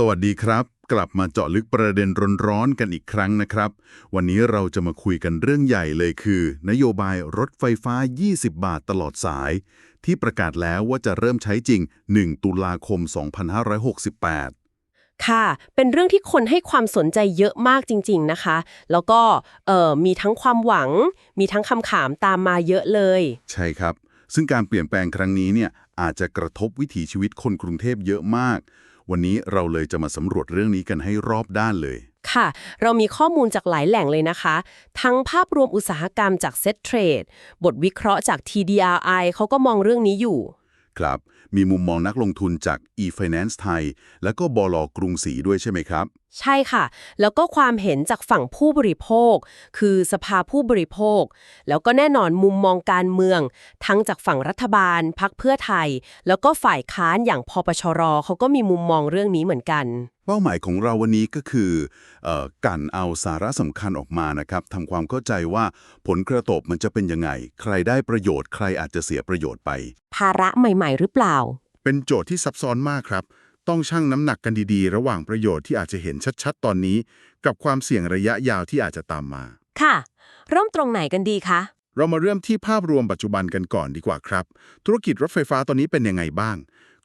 สวัสดีครับ กลับมาเจาะลึกประเด็นร้อนๆกันอีกครั้งนะครับ วันนี้เราจะมาคุยกันเรื่องใหญ่เลยคือ นโยบายรถไฟฟ้า 20 บาทตลอดสาย ที่ประกาศแล้วว่าจะเริ่มใช้จริง 1 ตุลาคม 2568ค่ะ เป็นเรื่องที่คนให้ความสนใจเยอะมากจริง ๆนะคะ แล้วก็เอ่อมีทั้งความหวัง มีทั้งคำขามตามมาเยอะเลย ใช่ครับ ซึ่งการเปลี่ยนแปลงครั้งนี้เนี่ยอาจจะกระทบวิถีชีวิตคนกรุงเทพเยอะมาก วันนี้เราเลยจะมาสำรวจเรื่องนี้กันให้รอบด้านเลย ค่ะ เรามีข้อมูลจากหลายแหล่งเลยนะคะ ทั้งภาพรวมอุตสาหกรรมจาก Set Trade บทวิเคราะห์จาก TDRI เขาก็มองเรื่องนี้อยู่ ครับ มีมุมมองนักลงทุนจาก e-finance ไทย และก็บลกรุงศรีด้วยใช่ไหมครับ ใช่ค่ะ แล้วก็ความเห็นจากฝั่งผู้บริโภค คือสภาผู้บริโภค แล้วก็แน่นอนมุมมองการเมือง ทั้งจากฝั่งรัฐบาลพักเพื่อไทย แล้วก็ฝ่ายค้านอย่างพปชรเขาก็มีมุมมองเรื่องนี้เหมือนกัน เป้าหมายของเราวันนี้ก็คือเออการเอาสาระสำคัญออกมานะครับทำความเข้าใจว่าผลกระทบมันจะเป็นยังไง ใครได้ประโยชน์ ใครอาจจะเสียประโยชน์ไป ภาระใหม่ ๆ หรือเปล่า เป็นโจทย์ที่ซับซ้อนมากครับ ต้องชั่งน้ำหนักกันดีๆ ระหว่างประโยชน์ที่อาจจะเห็นชัดๆ ตอนนี้ กับความเสี่ยงระยะยาวที่อาจจะตามมา ค่ะ เริ่มตรงไหนกันดีคะเรามาเริ่มที่ภาพรวมปัจจุบันกันก่อนดีกว่าครับ ธุรกิจรถไฟฟ้าตอนนี้เป็นยังไงบ้าง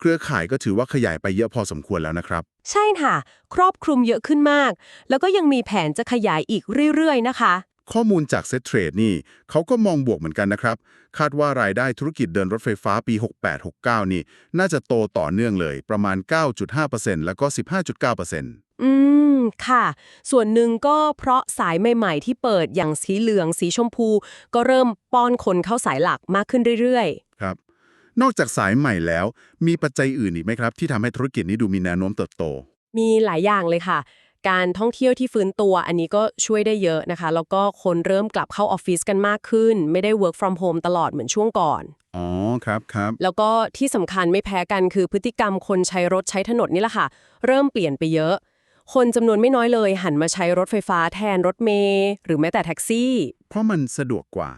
เครือข่ายก็ถือว่าขยายไปเยอะพอสมควรแล้วนะครับ ใช่ค่ะ ครอบคลุมเยอะขึ้นมาก แล้วก็ยังมีแผนจะขยายอีกเรื่อยๆ นะคะ ข้อมูลจากเซ t เทรดนี่เขาก็มองบวกเหมือนกันนะครับ คาดว่ารายได้ธุรกิจเดินรถไฟฟ้าปี 68-69 นี่ น่าจะโตต่อเนื่องเลยประมาณ 9.5%แล้วก็ 15.9%อืม ค่ะ ส่วนหนึ่งก็เพราะสายใหม่ๆ ที่เปิดอย่างสีเหลืองสีชมพู ก็เริ่มป้อนคนเข้าสายหลักมากขึ้นเรื่อยครับ นอกจากสายใหม่แล้ว มีปัจจัยอื่นอีกไหมครับ ที่ทำให้ธุรกิจนี้ดูมีแนวโน้มเติบโตๆมีหลายอย่างเลยค่ะ การท่องเที่ยวที่ฟื้นตัวอันนี้ก็ช่วยได้เยอะนะคะ แล้วก็คนเริ่มกลับเข้าออฟฟิศกันมากขึ้น ไม่ได้ work from home ตลอดเหมือนช่วงก่อน อ๋อครับครับแล้วก็ที่สำคัญไม่แพ้กันคือพฤติกรรมคนใช้รถใช้ถนนนี่แหละค่ะ เริ่มเปลี่ยนไปเยอะ คนจำนวนไม่น้อยเลย หันมาใช้รถไฟฟ้าแทนรถเมล์หรือแม้แต่แท็กซี่ เพราะมันสะดวกกว่า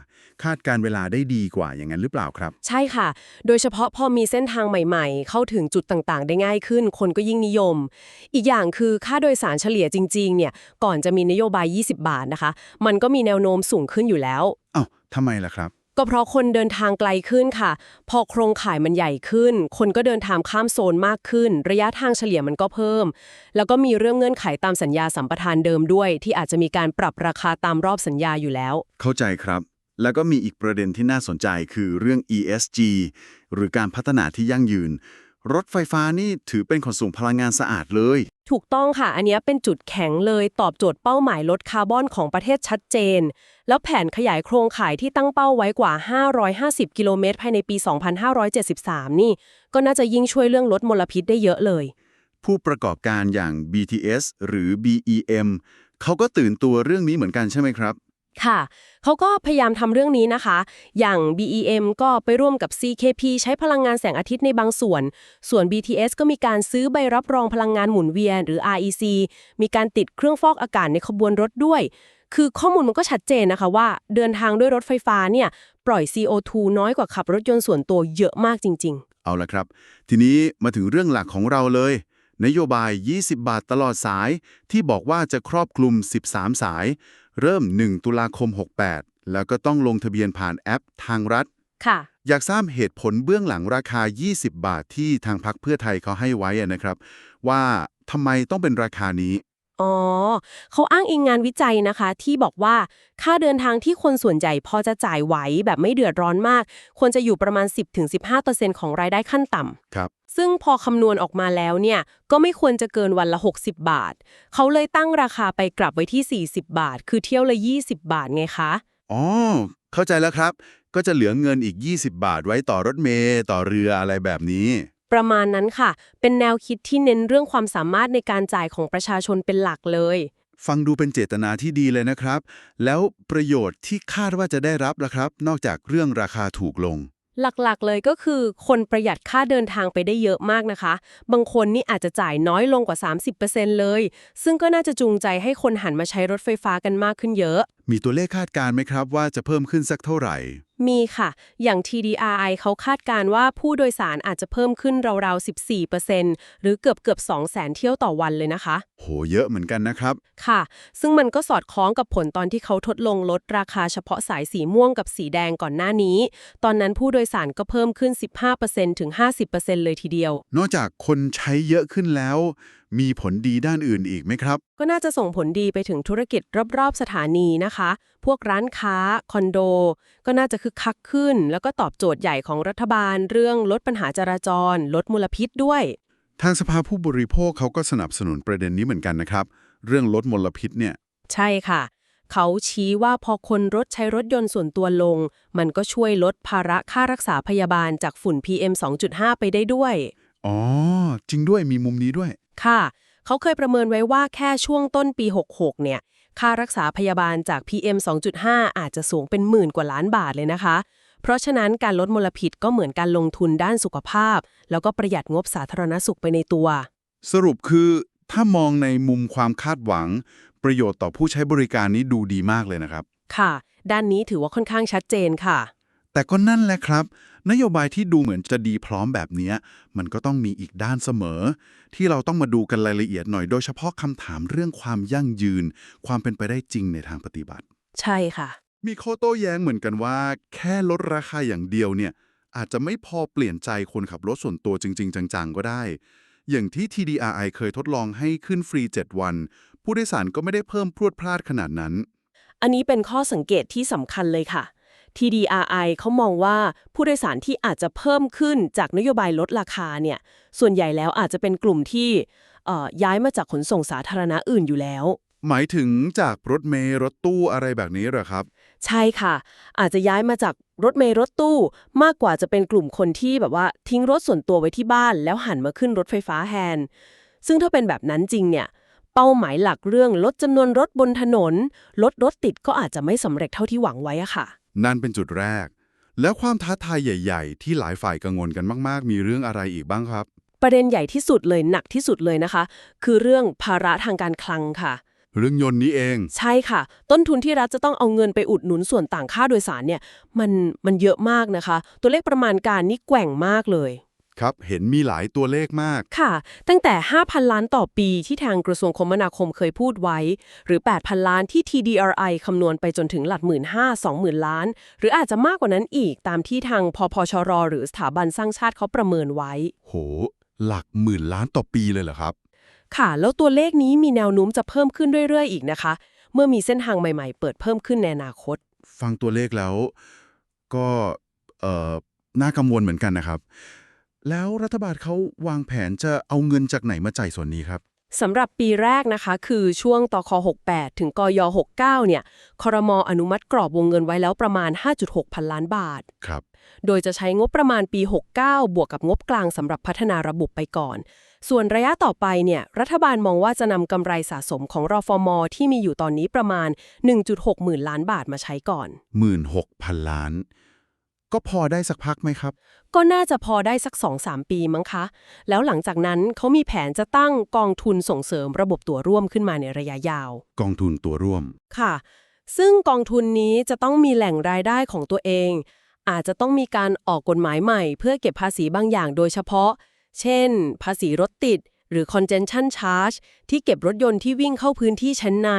คาดการเวลาได้ดีกว่าอย่างนั้นหรือเปล่าครับ ใช่ค่ะ โดยเฉพาะพอมีเส้นทางใหม่ๆ เข้าถึงจุดต่างๆ ได้ง่ายขึ้น คนก็ยิ่งนิยม อีกอย่างคือค่าโดยสารเฉลี่ยจริงๆ เนี่ย ก่อนจะมีนโยบาย 20 บาทนะคะ มันก็มีแนวโน้มสูงขึ้นอยู่แล้วอ้าวทำไมล่ะครับ ก็เพราะคนเดินทางไกลขึ้นค่ะ พอโครงข่ายมันใหญ่ขึ้น คนก็เดินทางข้ามโซนมากขึ้น ระยะทางเฉลี่ยมันก็เพิ่ม แล้วก็มีเรื่องเงื่อนไขตามสัญญาสัมปทานเดิมด้วย ที่อาจจะมีการปรับราคาตามรอบสัญญาอยู่แล้ว เข้าใจครับ แล้วก็มีอีกประเด็นที่น่าสนใจคือเรื่อง ESG หรือการพัฒนาที่ยั่งยืน รถไฟฟ้านี่ถือเป็นขนส่งพลังงานสะอาดเลย ถูกต้องค่ะ อันเนี้ยเป็นจุดแข็งเลยตอบโจทย์เป้าหมายลดคาร์บอนของประเทศชัดเจน แล้วแผนขยายโครงข่ายที่ตั้งเป้าไว้กว่า 550 กิโลเมตรภายในปี 2573 นี่ ก็น่าจะยิ่งช่วยเรื่องลดมลพิษได้เยอะเลย ผู้ประกอบการอย่าง BTS หรือ BEM เขาก็ตื่นตัวเรื่องนี้เหมือนกันใช่ไหมครับ ค่ะ เขาก็พยายามทำเรื่องนี้นะคะ อย่าง BEM ก็ไปร่วมกับ CKP ใช้พลังงานแสงอาทิตย์ในบางส่วน ส่วน BTS ก็มีการซื้อใบรับรองพลังงานหมุนเวียน หรือ REC มีการติดเครื่องฟอกอากาศในขบวนรถด้วย คือข้อมูลมันก็ชัดเจนนะคะว่า เดินทางด้วยรถไฟฟ้าเนี่ยปล่อย CO2 น้อยกว่าขับรถยนต์ส่วนตัวเยอะมากจริง ๆ เอาละครับ ทีนี้มาถึงเรื่องหลักของเราเลย นโยบาย 20 บาทตลอดสายที่บอกว่าจะครอบคลุม 13 สาย เริ่ม 1 ตุลาคม 68 แล้วก็ต้องลงทะเบียนผ่านแอปทางรัฐๆค่ะ อยากทราบเหตุผลเบื้องหลังราคา 20 บาทที่ทางพักเพื่อไทยเขาให้ไว้อะนะครับ ว่าทำไมต้องเป็นราคานี้ อ๋อ เขาอ้างอิงงานวิจัยนะคะ ที่บอกว่าค่าเดินทางที่คนส่วนใหญ่พอจะจ่ายไหวแบบไม่เดือดร้อนมาก ควรจะอยู่ประมาณ 10-15%ของรายได้ขั้นต่ำครับ ซึ่งพอคำนวณออกมาแล้วเนี่ย ก็ไม่ควรจะเกินวันละ 60 บาท เขาเลยตั้งราคาไปกลับไว้ที่ 40 บาท คือเที่ยวละ 20 บาทไงคะอ๋อเข้าใจแล้วครับ ก็จะเหลือเงินอีก 20 บาทไว้ต่อรถเมล์ต่อเรืออะไรแบบนี้ ประมาณนั้นค่ะ เป็นแนวคิดที่เน้นเรื่องความสามารถในการจ่ายของประชาชนเป็นหลักเลย ฟังดูเป็นเจตนาที่ดีเลยนะครับ แล้วประโยชน์ที่คาดว่าจะได้รับล่ะครับ นอกจากเรื่องราคาถูกลง หลักๆ เลยก็คือ คนประหยัดค่าเดินทางไปได้เยอะมากนะคะ บางคนนี่อาจจะจ่ายน้อยลงกว่า 30%เลย ซึ่งก็น่าจะจูงใจให้คนหันมาใช้รถไฟฟ้ากันมากขึ้นเยอะ มีตัวเลขคาดการณ์ไหมครับว่าจะเพิ่มขึ้นสักเท่าไหร่ มีค่ะ อย่าง TDRI เขาคาดการณ์ว่าผู้โดยสารอาจจะเพิ่มขึ้นราวๆ 14%หรือเกือบเกือบ2แสนเที่ยวต่อวันเลยนะคะ โห เยอะเหมือนกันนะครับ ค่ะ ซึ่งมันก็สอดคล้องกับผลตอนที่เขาทดลองลดราคาเฉพาะสายสีม่วงกับสีแดงก่อนหน้านี้ ตอนนั้นผู้โดยสารก็เพิ่มขึ้น 15%ถึง 50%เลยทีเดียว นอกจากคนใช้เยอะขึ้นแล้ว มีผลดีด้านอื่นอีกไหมครับ ก็น่าจะส่งผลดีไปถึงธุรกิจรอบๆสถานีนะคะ พวกร้านค้า คอนโด ก็น่าจะคึกคักขึ้น แล้วก็ตอบโจทย์ใหญ่ของรัฐบาล เรื่องลดปัญหาจราจร ลดมลพิษด้วย ทางสภาผู้บริโภคเขาก็สนับสนุนประเด็นนี้เหมือนกันนะครับ เรื่องลดมลพิษเนี่ย ใช่ค่ะ เขาชี้ว่าพอคนรถใช้รถยนต์ส่วนตัวลง มันก็ช่วยลดภาระค่ารักษาพยาบาลจากฝุ่น PM 2.5 ไปได้ด้วย อ๋อ จริงด้วยมีมุมนี้ด้วย ค่ะ เขาเคยประเมินไว้ว่าแค่ช่วงต้นปี 66 เนี่ย ค่ารักษาพยาบาลจาก PM 2.5 อาจจะสูงเป็นหมื่นกว่าล้านบาทเลยนะคะ เพราะฉะนั้นการลดมลพิษก็เหมือนการลงทุนด้านสุขภาพ แล้วก็ประหยัดงบสาธารณสุขไปในตัว สรุปคือถ้ามองในมุมความคาดหวัง ประโยชน์ต่อผู้ใช้บริการนี้ดูดีมากเลยนะครับ ค่ะ ด้านนี้ถือว่าค่อนข้างชัดเจนค่ะ แต่ก็นั่นแหละครับ นโยบายที่ดูเหมือนจะดีพร้อมแบบนี้ มันก็ต้องมีอีกด้านเสมอ ที่เราต้องมาดูกันรายละเอียดหน่อย โดยเฉพาะคำถามเรื่องความยั่งยืน ความเป็นไปได้จริงในทางปฏิบัติ ใช่ค่ะ มีข้อโต้แย้งเหมือนกันว่า แค่ลดราคาอย่างเดียวเนี่ย อาจจะไม่พอเปลี่ยนใจคนขับรถส่วนตัวจริง ๆ จังๆ ก็ได้ อย่างที่ TDRI เคยทดลองให้ขึ้นฟรี 7 วัน ผู้โดยสารก็ไม่ได้เพิ่มพรวดพลาดขนาดนั้น อันนี้เป็นข้อสังเกตที่สำคัญเลยค่ะ TDRI เขามองว่าผู้โดยสารที่อาจจะเพิ่มขึ้นจากนโยบายลดราคาเนี่ยส่วนใหญ่แล้วอาจจะเป็นกลุ่มที่เอ่อย้ายมาจากขนส่งสาธารณะอื่นอยู่แล้ว หมายถึงจากรถเมล์รถตู้อะไรแบบนี้เหรอครับ ใช่ค่ะ อาจจะย้ายมาจากรถเมล์รถตู้ มากกว่าจะเป็นกลุ่มคนที่แบบว่าทิ้งรถส่วนตัวไว้ที่บ้าน แล้วหันมาขึ้นรถไฟฟ้าแทนซึ่งถ้าเป็นแบบนั้นจริงเนี่ยเป้าหมายหลักเรื่องลดจำนวนรถบนถนน ลดรถติดก็อาจจะไม่สำเร็จเท่าที่หวังไว้อะค่ะ นั่นเป็นจุดแรก แล้วความท้าทายใหญ่ ๆ ที่หลายฝ่ายกังวลกันมาก ๆ มีเรื่องอะไรอีกบ้างครับ ประเด็นใหญ่ที่สุดเลยหนักที่สุดเลยนะคะ คือเรื่องภาระทางการคลังค่ะ เรื่องยนต์นี้เอง ใช่ค่ะ ต้นทุนที่รัฐจะต้องเอาเงินไปอุดหนุนส่วนต่างค่าโดยสารเนี่ยมันมันเยอะมากนะคะ ตัวเลขประมาณการนี่แกว่งมากเลย ครับ เห็นมีหลายตัวเลขมาก ค่ะ ตั้งแต่ 5,000 ล้านต่อปีที่ทางกระทรวงคมนาคมเคยพูดไว้ หรือ 8,000 ล้านที่ TDRI คำนวณไปจนถึงหลักหมื่นห้าสองหมื่นล้าน หรืออาจจะมากกว่านั้นอีกตามที่ทางพพชร หรือสถาบันสร้างชาติเขาประเมินไว้ โห หลักหมื่นล้านต่อปีเลยเหรอครับ ค่ะ แล้วตัวเลขนี้มีแนวโน้มจะเพิ่มขึ้นเรื่อยๆ อีกนะคะ เมื่อมีเส้นทางใหม่ๆ เปิดเพิ่มขึ้นในอนาคต ฟังตัวเลขแล้ว ก็เอ่อน่ากังวลเหมือนกันนะครับ แล้วรัฐบาลเขาวางแผนจะเอาเงินจากไหนมาจ่ายส่วนนี้ครับ สำหรับปีแรกนะคะ คือช่วงตค68 ถึงกย69 เนี่ยครมอนุมัติกรอบวงเงินไว้แล้วประมาณ 5.6 พันล้านบาท ครับ โดยจะใช้งบประมาณปี 69 บวกกับงบกลางสำหรับพัฒนาระบบไปก่อน ส่วนระยะต่อไปเนี่ย รัฐบาลมองว่าจะนำกำไรสะสมของรอฟมที่มีอยู่ตอนนี้ประมาณ 1.6 หมื่นล้านบาทมาใช้ก่อนหมื่นหกพันล้าน ก็พอได้สักพักไหมครับ ก็น่าจะพอได้สัก 2-3 ปีมั้งคะ แล้วหลังจากนั้นเขามีแผนจะตั้งกองทุนส่งเสริมระบบตัวร่วมขึ้นมาในระยะยาว กองทุนตัวร่วม ค่ะ ซึ่งกองทุนนี้จะต้องมีแหล่งรายได้ของตัวเอง อาจจะต้องมีการออกกฎหมายใหม่ เพื่อเก็บภาษีบางอย่างโดยเฉพาะ เช่น ภาษีรถติด หรือ congestion charge ที่เก็บรถยนต์ที่วิ่งเข้าพื้นที่ชั้นใน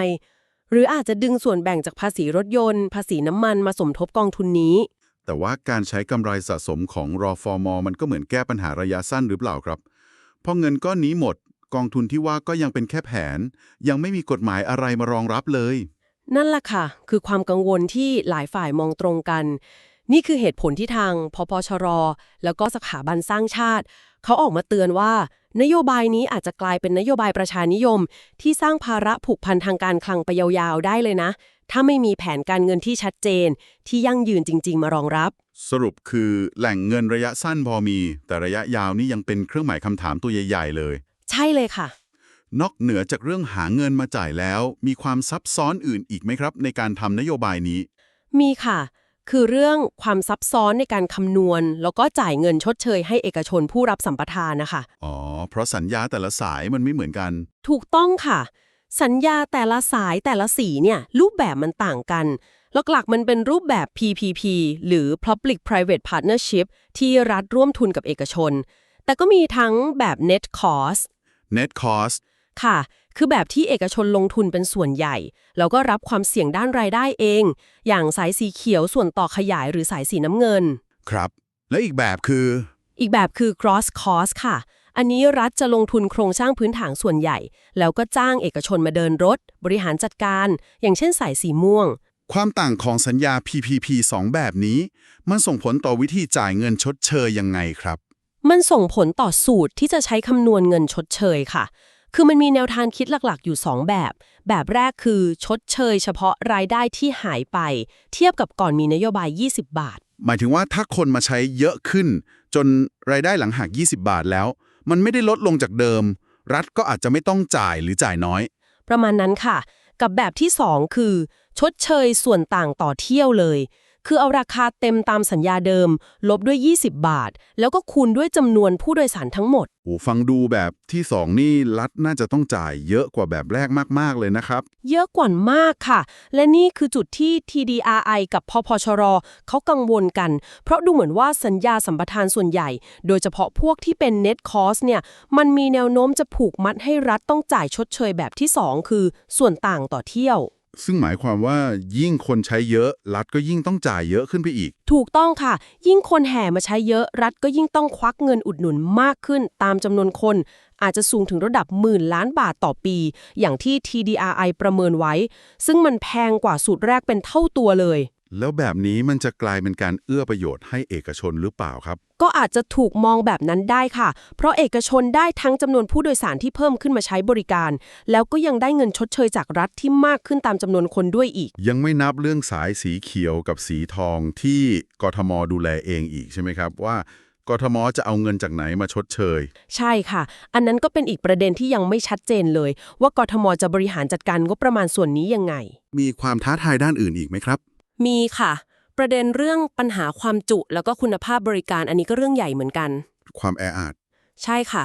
หรืออาจจะดึงส่วนแบ่งจากภาษีรถยนต์ ภาษีน้ำมันมาสมทบกองทุนนี้ แต่ว่าการใช้กำไรสะสมของรอฟอร์มมันก็เหมือนแก้ปัญหาระยะสั้นหรือเปล่าครับพราะเงินก้อนนี้หมดกองทุนที่ว่าก็ยังเป็นแค่แผน ยังไม่มีกฎหมายอะไรมารองรับเลย นั่นแหละค่ะ คือความกังวลที่หลายฝ่ายมองตรงกัน นี่คือเหตุผลที่ทางพพชร แล้วก็สถาบันสร้างชาติ เขาออกมาเตือนว่า นโยบายนี้อาจจะกลายเป็นนโยบายประชานิยม ที่สร้างภาระผูกพันทางการคลังไปยาวๆได้เลยนะ ถ้าไม่มีแผนการเงินที่ชัดเจน ที่ยั่งยืนจริง ๆ มารองรับ สรุปคือแหล่งเงินระยะสั้นพอมี แต่ระยะยาวนี่ยังเป็นเครื่องหมายคำถามตัวใหญ่ ๆ เลย ใช่เลยค่ะ นอกเหนือจากเรื่องหาเงินมาจ่ายแล้ว มีความซับซ้อนอื่นอีกไหมครับ ในการทำนโยบายนี้ มีค่ะ คือเรื่องความซับซ้อนในการคำนวณ แล้วก็จ่ายเงินชดเชยให้เอกชนผู้รับสัมปทานนะคะ อ๋อ เพราะสัญญาแต่ละสายมันไม่เหมือนกัน ถูกต้องค่ะ สัญญาแต่ละสายแต่ละสีเนี่ยรูปแบบมันต่างกันหลักๆมันเป็นรูปแบบ PPP หรือ Public Private Partnership ที่รัฐร่วมทุนกับเอกชน แต่ก็มีทั้งแบบ Net Cost net cost ค่ะ คือแบบที่เอกชนลงทุนเป็นส่วนใหญ่ แล้วก็รับความเสี่ยงด้านรายได้เอง อย่างสายสีเขียวส่วนต่อขยายหรือสายสีน้ำเงิน ครับ แล้วอีกแบบคือ อีกแบบคือ cross cost ค่ะ อันนี้รัฐจะลงทุนโครงสร้างพื้นฐานส่วนใหญ่ แล้วก็จ้างเอกชนมาเดินรถ บริหารจัดการ อย่างเช่นสายสีม่วง ความต่างของสัญญา PPP 2 แบบนี้ มันส่งผลต่อวิธีจ่ายเงินชดเชยยังไงครับ มันส่งผลต่อสูตรที่จะใช้คำนวณเงินชดเชยค่ะคือมันมีแนวทางคิดหลักๆ อยู่ 2 แบบ แบบแรกคือชดเชยเฉพาะรายได้ที่หายไป เทียบกับก่อนมีนโยบาย 20 บาท หมายถึงว่าถ้าคนมาใช้เยอะขึ้น จนรายได้หลังหัก 20 บาทแล้ว มันไม่ได้ลดลงจากเดิม รัฐก็อาจจะไม่ต้องจ่ายหรือจ่ายน้อย ประมาณนั้นค่ะ กับแบบที่ 2 คือ ชดเชยส่วนต่างต่อเที่ยวเลย คือเอาราคาเต็มตามสัญญาเดิม ลบด้วย 20 บาท แล้วก็คูณด้วยจำนวนผู้โดยสารทั้งหมด โอ้ฟังดูแบบที่ 2 นี่รัฐน่าจะต้องจ่ายเยอะกว่าแบบแรกมาก ๆ เลยนะครับ เยอะกว่ามากค่ะ และนี่คือจุดที่ TDRI กับพพชรเขากังวลกัน เพราะดูเหมือนว่าสัญญาสัมปทานส่วนใหญ่ โดยเฉพาะพวกที่เป็น net cost เนี่ย มันมีแนวโน้มจะผูกมัดให้รัฐต้องจ่ายชดเชยแบบที่ 2 คือส่วนต่างต่อเที่ยว ซึ่งหมายความว่ายิ่งคนใช้เยอะรัฐก็ยิ่งต้องจ่ายเยอะขึ้นไปอีก ถูกต้องค่ะ ยิ่งคนแห่มาใช้เยอะรัฐก็ยิ่งต้องควักเงินอุดหนุนมากขึ้นตามจำนวนคน อาจจะสูงถึงระดับหมื่นล้านบาทต่อปี อย่างที่ TDRI ประเมินไว้ ซึ่งมันแพงกว่าสูตรแรกเป็นเท่าตัวเลย แล้วแบบนี้มันจะกลายเป็นการเอื้อประโยชน์ให้เอกชนหรือเปล่าครับ ก็อาจจะถูกมองแบบนั้นได้ค่ะ เพราะเอกชนได้ทั้งจำนวนผู้โดยสารที่เพิ่มขึ้นมาใช้บริการ แล้วก็ยังได้เงินชดเชยจากรัฐที่มากขึ้นตามจำนวนคนด้วยอีก ยังไม่นับเรื่องสายสีเขียวกับสีทองที่กทมดูแลเองอีกใช่ไหมครับว่ากทมจะเอาเงินจากไหนมาชดเชย ใช่ค่ะ อันนั้นก็เป็นอีกประเด็นที่ยังไม่ชัดเจนเลย ว่ากทมจะบริหารจัดการงบประมาณส่วนนี้ยังไง มีความท้าทายด้านอื่นอีกไหมครับ มีค่ะ ประเด็นเรื่องปัญหาความจุแล้วก็คุณภาพบริการอันนี้ก็เรื่องใหญ่เหมือนกัน ความแออัดใช่ค่ะ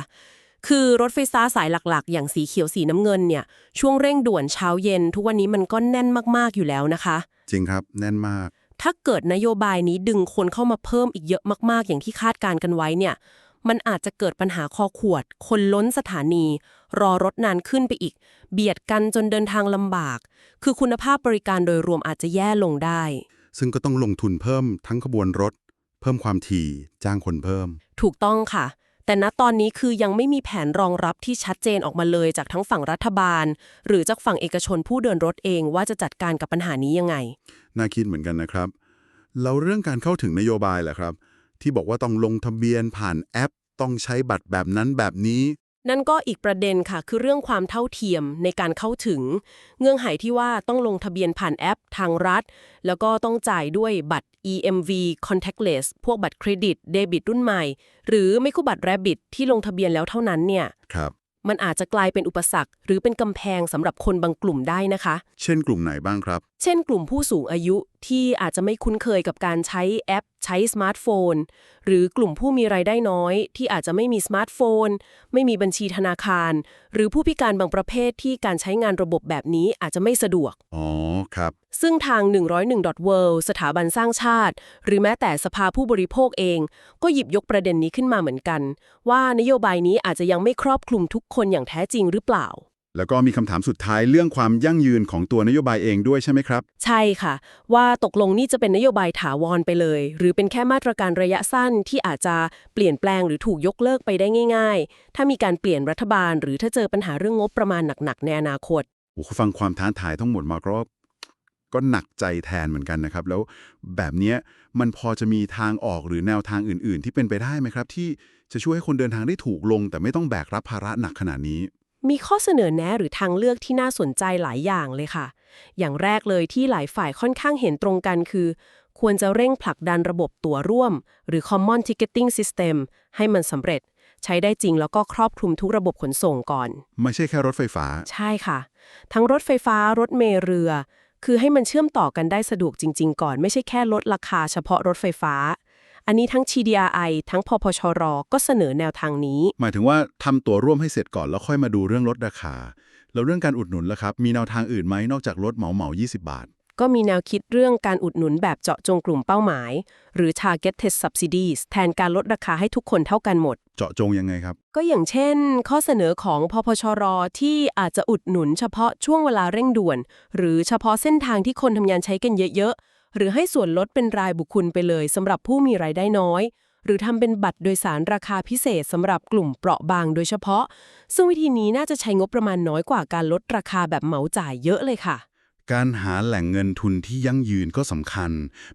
คือรถไฟฟ้าสายหลักๆ อย่างสีเขียวสีน้ำเงินเนี่ย ช่วงเร่งด่วนเช้าเย็น ทุกวันนี้มันก็แน่นมากๆอยู่แล้วนะคะ จริงครับแน่นมาก ถ้าเกิดนโยบายนี้ดึงคนเข้ามาเพิ่มอีกเยอะมากๆ อย่างที่คาดการณ์กันไว้เนี่ย มันอาจจะเกิดปัญหาคอขวด คนล้นสถานี รอรถนานขึ้นไปอีก เบียดกันจนเดินทางลำบาก คือคุณภาพบริการโดยรวมอาจจะแย่ลงได้ ซึ่งก็ต้องลงทุนเพิ่มทั้งขบวนรถ เพิ่มความถี่จ้างคนเพิ่ม ถูกต้องค่ะ แต่ณตอนนี้คือยังไม่มีแผนรองรับที่ชัดเจนออกมาเลยจากทั้งฝั่งรัฐบาล หรือจากฝั่งเอกชนผู้เดินรถเองว่าจะจัดการกับปัญหานี้ยังไง น่าคิดเหมือนกันนะครับ แล้วเรื่องการเข้าถึงนโยบายแหละครับ ที่บอกว่าต้องลงทะเบียนผ่านแอป ต้องใช้บัตรแบบนั้นแบบนี้ นั่นก็อีกประเด็นค่ะ คือเรื่องความเท่าเทียมในการเข้าถึง เงื่อนไขที่ว่าต้องลงทะเบียนผ่านแอปทางรัฐ แล้วก็ต้องจ่ายด้วยบัตร EMV contactless พวกบัตรเครดิตเดบิตรุ่นใหม่ หรือไม่คู่บัตร Rabbit ที่ลงทะเบียนแล้วเท่านั้นเนี่ยครับมันอาจจะกลายเป็นอุปสรรค หรือเป็นกำแพงสำหรับคนบางกลุ่มได้นะคะ เช่นกลุ่มไหนบ้างครับ เช่นกลุ่มผู้สูงอายุที่อาจจะไม่คุ้นเคยกับการใช้แอป ใช้สมาร์ทโฟน หรือกลุ่มผู้มีรายได้น้อย ที่อาจจะไม่มีสมาร์ทโฟน ไม่มีบัญชีธนาคาร หรือผู้พิการบางประเภทที่การใช้งานระบบแบบนี้อาจจะไม่สะดวก อ๋อ ครับ ซึ่งทาง 101.world สถาบันสร้างชาติ หรือแม้แต่สภาผู้บริโภคเอง ก็หยิบยกประเด็นนี้ขึ้นมาเหมือนกัน ว่านโยบายนี้อาจจะยังไม่ครอบคลุมทุกคนอย่างแท้จริงหรือเปล่า แล้วก็มีคำถามสุดท้ายเรื่องความยั่งยืนของตัวนโยบายเองด้วยใช่ไหมครับ ใช่ค่ะ ว่าตกลงนี่จะเป็นนโยบายถาวรไปเลย หรือเป็นแค่มาตรการระยะสั้นที่อาจจะเปลี่ยนแปลงหรือถูกยกเลิกไปได้ง่าย ๆ ถ้ามีการเปลี่ยนรัฐบาล หรือถ้าเจอปัญหาเรื่องงบประมาณหนักๆในอนาคตโอ้โหฟังความท้าทายทั้งหมดมาก็ก็หนักใจแทนเหมือนกันนะครับ แล้วแบบเนี้ยมันพอจะมีทางออกหรือแนวทางอื่น ๆ ที่เป็นไปได้ไหมครับ ที่จะช่วยให้คนเดินทางได้ถูกลง แต่ไม่ต้องแบกรับภาระหนักขนาดนี้ มีข้อเสนอแนะหรือทางเลือกที่น่าสนใจหลายอย่างเลยค่ะ อย่างแรกเลยที่หลายฝ่ายค่อนข้างเห็นตรงกันคือ ควรจะเร่งผลักดันระบบตั๋วร่วม หรือ Common Ticketing System ให้มันสำเร็จ ใช้ได้จริงแล้วก็ครอบคลุมทุกระบบขนส่งก่อน ไม่ใช่แค่รถไฟฟ้า ใช่ค่ะ ทั้งรถไฟฟ้ารถเมล์เรือ คือให้มันเชื่อมต่อกันได้สะดวกจริง ๆ ก่อน ไม่ใช่แค่ลดราคาเฉพาะรถไฟฟ้า อันนี้ทั้ง TDRI ทั้งพพชร ก็เสนอแนวทางนี้ หมายถึงว่าทำตัวร่วมให้เสร็จก่อนแล้วค่อยมาดูเรื่องลดราคา แล้วเรื่องการอุดหนุนล่ะครับ มีแนวทางอื่นไหมนอกจากลดเหมาเหมาๆ20 บาท ก็มีแนวคิดเรื่องการอุดหนุนแบบเจาะจงกลุ่มเป้าหมาย หรือ targeted subsidies แทนการลดราคาให้ทุกคนเท่ากันหมด เจาะจงยังไงครับ ก็อย่างเช่น ข้อเสนอของพพชร ที่อาจจะอุดหนุนเฉพาะช่วงเวลาเร่งด่วน หรือเฉพาะเส้นทางที่คนทำงานใช้กันเยอะๆ หรือให้ส่วนลดเป็นรายบุคคลไปเลยสำหรับผู้มีรายได้น้อย หรือทำเป็นบัตรโดยสารราคาพิเศษสำหรับกลุ่มเปราะบางโดยเฉพาะ ซึ่งวิธีนี้น่าจะใช้งบประมาณน้อยกว่าการลดราคาแบบเหมาจ่ายเยอะเลยค่ะ การหาแหล่งเงินทุนที่ยั่งยืนก็สำคัญ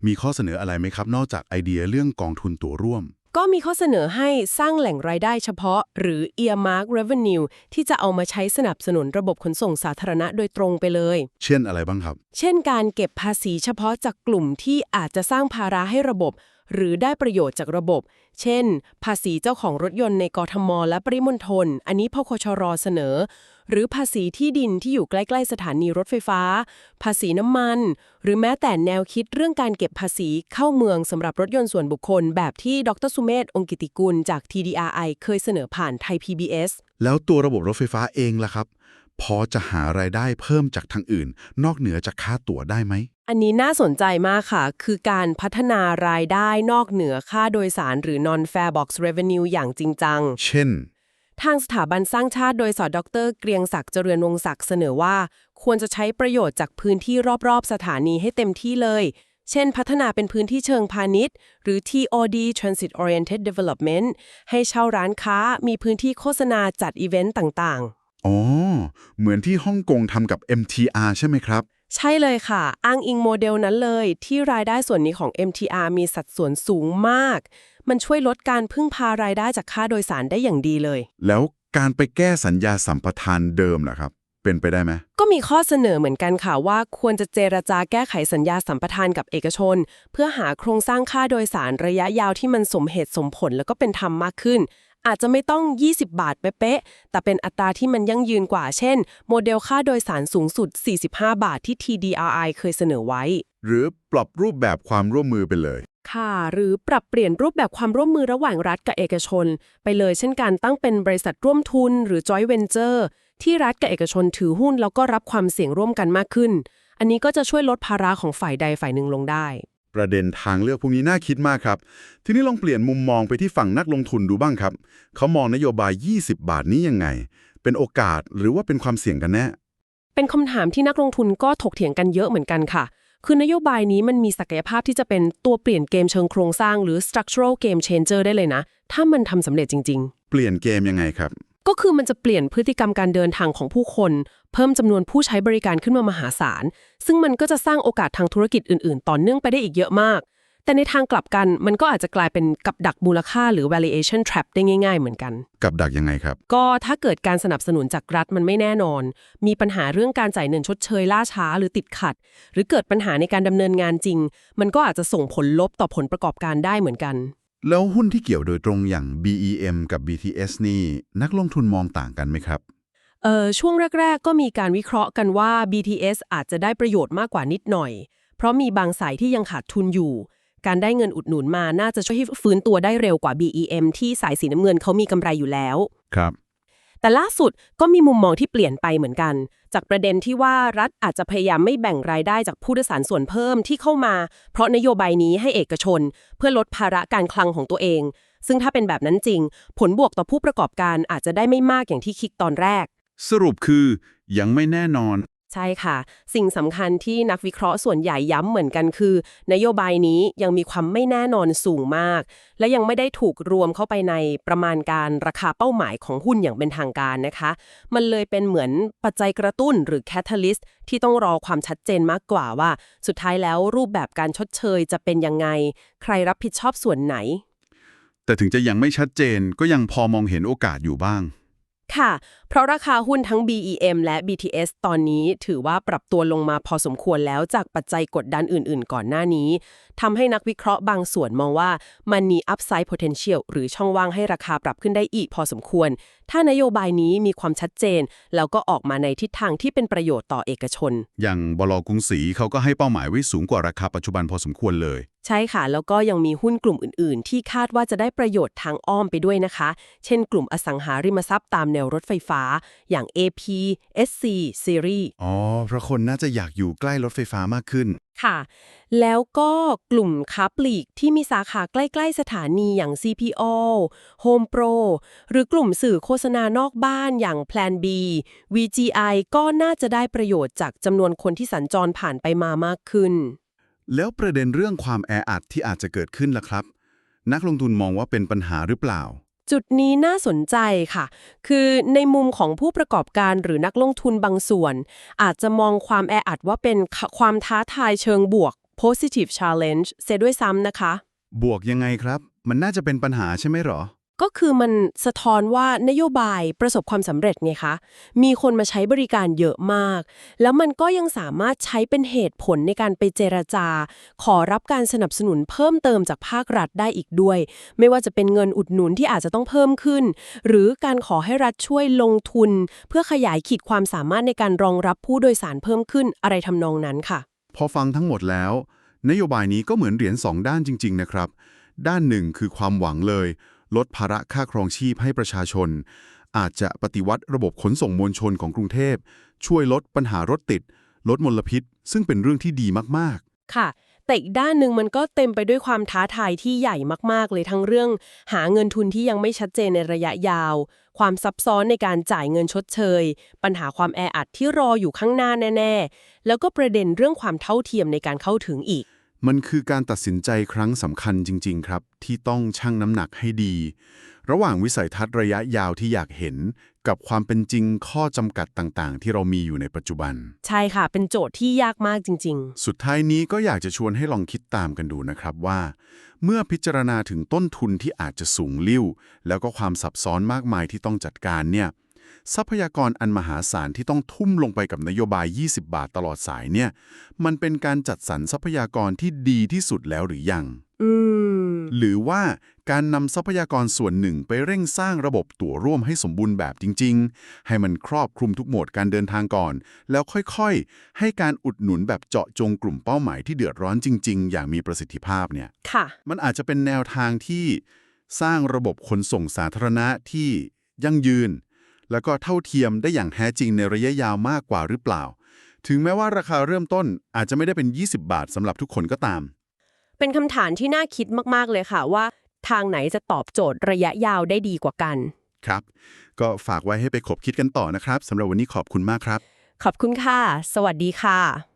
มีข้อเสนออะไรไหมครับ นอกจากไอเดียเรื่องกองทุนตัวร่วม ก็มีข้อเสนอให้สร้างแหล่งรายได้เฉพาะ หรือ earmark revenue ที่จะเอามาใช้สนับสนุนระบบขนส่งสาธารณะโดยตรงไปเลย เช่นอะไรบ้างครับ เช่นการเก็บภาษีเฉพาะจากกลุ่มที่อาจจะสร้างภาระให้ระบบ หรือได้ประโยชน์จากระบบ เช่น ภาษีเจ้าของรถยนต์ในกทม และปริมณฑล อันนี้พคชรเสนอ หรือภาษีที่ดินที่อยู่ใกล้ ๆ สถานีรถไฟฟ้า ภาษีน้ำมัน หรือแม้แต่แนวคิดเรื่องการเก็บภาษีเข้าเมืองสำหรับรถยนต์ส่วนบุคคล แบบที่ดรสุเมธองค์กิติกุลจาก TDRI เคยเสนอผ่านไทย PBS แล้วตัวระบบรถไฟฟ้าเองล่ะครับ พอจะหารายได้เพิ่มจากทางอื่น นอกเหนือจากค่าตั๋วได้ไหม อันนี้น่าสนใจมากค่ะ คือการพัฒนารายได้นอกเหนือค่าโดยสารหรือ non-fare box revenue อย่างจริงจัง เช่น ทางสถาบันสร้างชาติโดยสอดร เกรียงศักดิ์เจริญวงศักดิ์เสนอว่า ควรจะใช้ประโยชน์จากพื้นที่รอบๆ สถานีให้เต็มที่เลย เช่น พัฒนาเป็นพื้นที่เชิงพาณิชย์ หรือ TOD Transit Oriented Development ให้เช่าร้านค้า มีพื้นที่โฆษณาจัดอีเวนต์ต่างๆ อ๋อ เหมือนที่ฮ่องกงทำกับ MTR ใช่ไหมครับ ใช่เลยค่ะ อ้างอิงโมเดลนั้นเลย ที่รายได้ส่วนนี้ของ MTR มีสัดส่วนสูงมาก มันช่วยลดการพึ่งพารายได้จากค่าโดยสารได้อย่างดีเลย แล้วการไปแก้สัญญาสัมปทานเดิมล่ะครับ เป็นไปได้ไหม ก็มีข้อเสนอเหมือนกันค่ะว่าควรจะเจรจาแก้ไขสัญญาสัมปทานกับเอกชน เพื่อหาโครงสร้างค่าโดยสารระยะยาวที่มันสมเหตุสมผลแล้วก็เป็นธรรมมากขึ้น อาจจะไม่ต้อง 20 บาทเป๊ะๆแต่เป็นอัตราที่มันยั่งยืนกว่า เช่น โมเดลค่าโดยสารสูงสุด 45 บาทที่ TDRI เคยเสนอไว้ หรือปรับรูปแบบความร่วมมือไปเลย ค่ะ หรือปรับเปลี่ยนรูปแบบความร่วมมือระหว่างรัฐกับเอกชน ไปเลยเช่นการตั้งเป็นบริษัทร่วมทุน หรือ joint venture ที่รัฐกับเอกชนถือหุ้นแล้วก็รับความเสี่ยงร่วมกันมากขึ้น อันนี้ก็จะช่วยลดภาระของฝ่ายใดฝ่ายหนึ่งลงได้ ประเด็นทางเลือกพวกนี้น่าคิดมากครับ ทีนี้ลองเปลี่ยนมุมมองไปที่ฝั่งนักลงทุนดูบ้างครับ เขามองนโยบาย 20 บาทนี้ยังไง เป็นโอกาสหรือว่าเป็นความเสี่ยงกันแน่ เป็นคำถามที่นักลงทุนก็ถกเถียงกันเยอะเหมือนกันค่ะ คือนโยบายนี้มันมีศักยภาพที่จะเป็นตัวเปลี่ยนเกมเชิงโครงสร้างหรือ structural game changer ได้เลยนะ ถ้ามันทำสำเร็จจริง ๆ เปลี่ยนเกมยังไงครับ ก็คือมันจะเปลี่ยนพฤติกรรมการเดินทางของผู้คน เพิ่มจำนวนผู้ใช้บริการขึ้นมามหาศาล ซึ่งมันก็จะสร้างโอกาสทางธุรกิจอื่น ๆ ต่อเนื่องไปได้อีกเยอะมาก แต่ในทางกลับกันมันก็อาจจะกลายเป็นกับดักมูลค่าหรือ valuation trap ได้ง่าย ๆ เหมือนกัน กับดักยังไงครับ ก็ถ้าเกิดการสนับสนุนจากรัฐมันไม่แน่นอน มีปัญหาเรื่องการจ่ายเงินชดเชยล่าช้าหรือติดขัด หรือเกิดปัญหาในการดำเนินงานจริง มันก็อาจจะส่งผลลบต่อผลประกอบการได้เหมือนกัน แล้วหุ้นที่เกี่ยวโดยตรงอย่าง BEM กับ BTS นี่ นักลงทุนมองต่างกันไหมครับ เออช่วงแรก ๆ ก็มีการวิเคราะห์กันว่า BTS อาจจะได้ประโยชน์มากกว่านิดหน่อย เพราะมีบางสายที่ยังขาดทุนอยู่ การได้เงินอุดหนุนมาน่าจะช่วยให้ฟื้นตัวได้เร็วกว่า BEM ที่สายสีน้ำเงินเขามีกำไรอยู่แล้ว ครับ แต่ล่าสุดก็มีมุมมองที่เปลี่ยนไปเหมือนกัน จากประเด็นที่ว่ารัฐอาจจะพยายามไม่แบ่งรายได้จากผู้โดยสารส่วนเพิ่มที่เข้ามา เพราะนโยบายนี้ให้เอกชน เพื่อลดภาระการคลังของตัวเอง ซึ่งถ้าเป็นแบบนั้นจริง ผลบวกต่อผู้ประกอบการอาจจะได้ไม่มากอย่างที่คิดตอนแรก สรุปคือยังไม่แน่นอน ใช่ค่ะ สิ่งสำคัญที่นักวิเคราะห์ส่วนใหญ่ย้ำเหมือนกันคือ นโยบายนี้ยังมีความไม่แน่นอนสูงมาก และยังไม่ได้ถูกรวมเข้าไปในประมาณการราคาเป้าหมายของหุ้นอย่างเป็นทางการนะคะ มันเลยเป็นเหมือนปัจจัยกระตุ้นหรือแคต a l ลิสที่ต้องรอความชัดเจนมากกว่าว่า สุดท้ายแล้วรูปแบบการชดเชยจะเป็นยังไง ใครรับผิดชอบส่วนไหน แต่ถึงจะยังไม่ชัดเจนก็ยังพอมองเห็นโอกาสอยู่บ้างค่ะเพราะราคาหุ้นทั้ง BEM และ BTS ตอนนี้ถือว่าปรับตัวลงมาพอสมควรแล้วจากปัจจัยกดดันอื่นๆ ก่อนหน้านี้ทำให้นักวิเคราะห์บางส่วนมองว่ามันมี upside potential หรือช่องว่างให้ราคาปรับขึ้นได้อีกพอสมควร ถ้านโยบายนี้มีความชัดเจน แล้วก็ออกมาในทิศทางที่เป็นประโยชน์ต่อเอกชน อย่างบลกรุงศรีเขาก็ให้เป้าหมายไว้สูงกว่าราคาปัจจุบันพอสมควรเลย ใช่ค่ะ แล้วก็ยังมีหุ้นกลุ่มอื่น ๆ ที่คาดว่าจะได้ประโยชน์ทางอ้อมไปด้วยนะคะ เช่น กลุ่มอสังหาริมทรัพย์ตามแนวรถไฟฟ้าอย่าง AP SC Series อ๋อ เพราะคนน่าจะอยากอยู่ใกล้รถไฟฟ้ามากขึ้น ค่ะ แล้วก็กลุ่มค้าปลีกที่มีสาขาใกล้ๆสถานีอย่าง CPO Home Pro หรือกลุ่มสื่อโฆษณานอกบ้านอย่าง Plan B VGI ก็น่าจะได้ประโยชน์จากจำนวนคนที่สัญจรผ่านไปมามากขึ้น แล้วประเด็นเรื่องความแออัดที่อาจจะเกิดขึ้นล่ะครับ นักลงทุนมองว่าเป็นปัญหาหรือเปล่า จุดนี้น่าสนใจค่ะ คือในมุมของผู้ประกอบการหรือนักลงทุนบางส่วน อาจจะมองความแออัดว่าเป็นความท้าทายเชิงบวก positive challenge เสียด้วยซ้ำนะคะ บวกยังไงครับ มันน่าจะเป็นปัญหาใช่ไหมหรอ ก็คือมันสะท้อนว่านโยบายประสบความสำเร็จไงคะ มีคนมาใช้บริการเยอะมาก แล้วมันก็ยังสามารถใช้เป็นเหตุผลในการไปเจรจา ขอรับการสนับสนุนเพิ่มเติมจากภาครัฐได้อีกด้วย ไม่ว่าจะเป็นเงินอุดหนุนที่อาจจะต้องเพิ่มขึ้น หรือการขอให้รัฐช่วยลงทุน เพื่อขยายขีดความสามารถในการรองรับผู้โดยสารเพิ่มขึ้นอะไรทำนองนั้นค่ะ พอฟังทั้งหมดแล้ว นโยบายนี้ก็เหมือนเหรียญสองด้านจริง ๆ นะครับ ด้านหนึ่งคือความหวังเลย ลดภาระค่าครองชีพให้ประชาชน อาจจะปฏิวัติระบบขนส่งมวลชนของกรุงเทพ ช่วยลดปัญหารถติด ลดมลพิษ ซึ่งเป็นเรื่องที่ดีมากๆ ค่ะ แต่อีกด้านหนึ่งมันก็เต็มไปด้วยความท้าทายที่ใหญ่มากๆ เลยทั้งเรื่อง หาเงินทุนที่ยังไม่ชัดเจนในระยะยาว ความซับซ้อนในการจ่ายเงินชดเชย ปัญหาความแออัดที่รออยู่ข้างหน้าแน่ ๆ แล้วก็ประเด็นเรื่องความเท่าเทียมในการเข้าถึงอีก มันคือการตัดสินใจครั้งสำคัญจริง ๆ ครับ ที่ต้องชั่งน้ำหนักให้ดี ระหว่างวิสัยทัศน์ระยะยาวที่อยากเห็น กับความเป็นจริงข้อจำกัดต่างๆ ที่เรามีอยู่ในปัจจุบัน ใช่ค่ะ เป็นโจทย์ที่ยากมากจริง สุดท้ายนี้ก็อยากจะชวนให้ลองคิดตามกันดูนะครับว่า เมื่อพิจารณาถึงต้นทุนที่อาจจะสูงลิ่วแล้วก็ความซับซ้อนมากมายที่ต้องจัดการเนี่ย ทรัพยากรอันมหาศาลที่ต้องทุ่มลงไปกับนโยบาย 20 บาทตลอดสายเนี่ย มันเป็นการจัดสรรทรัพยากรที่ดีที่สุดแล้วหรือยังๆอืมหรือว่าการนำทรัพยากรส่วนหนึ่งไปเร่งสร้างระบบตั๋วร่วมให้สมบูรณ์แบบจริง ๆ ให้มันครอบคลุมทุกโหมดการเดินทางก่อน แล้วค่อยๆ ให้การอุดหนุนแบบเจาะจงกลุ่มเป้าหมายที่เดือดร้อนจริง ๆ อย่างมีประสิทธิภาพเนี่ยค่ะมันอาจจะเป็นแนวทางที่สร้างระบบขนส่งสาธารณะที่ยั่งยืน แล้วก็เท่าเทียมได้อย่างแท้จริงในระยะยาวมากกว่าหรือเปล่า ถึงแม้ว่าราคาเริ่มต้นอาจจะไม่ได้เป็น 20 บาทสำหรับทุกคนก็ตาม เป็นคำถามที่น่าคิดมากๆเลยค่ะว่า ทางไหนจะตอบโจทย์ระยะยาวได้ดีกว่ากัน ครับ ก็ฝากไว้ให้ไปขบคิดกันต่อนะครับสำหรับวันนี้ขอบคุณมากครับ ขอบคุณค่ะ สวัสดีค่ะ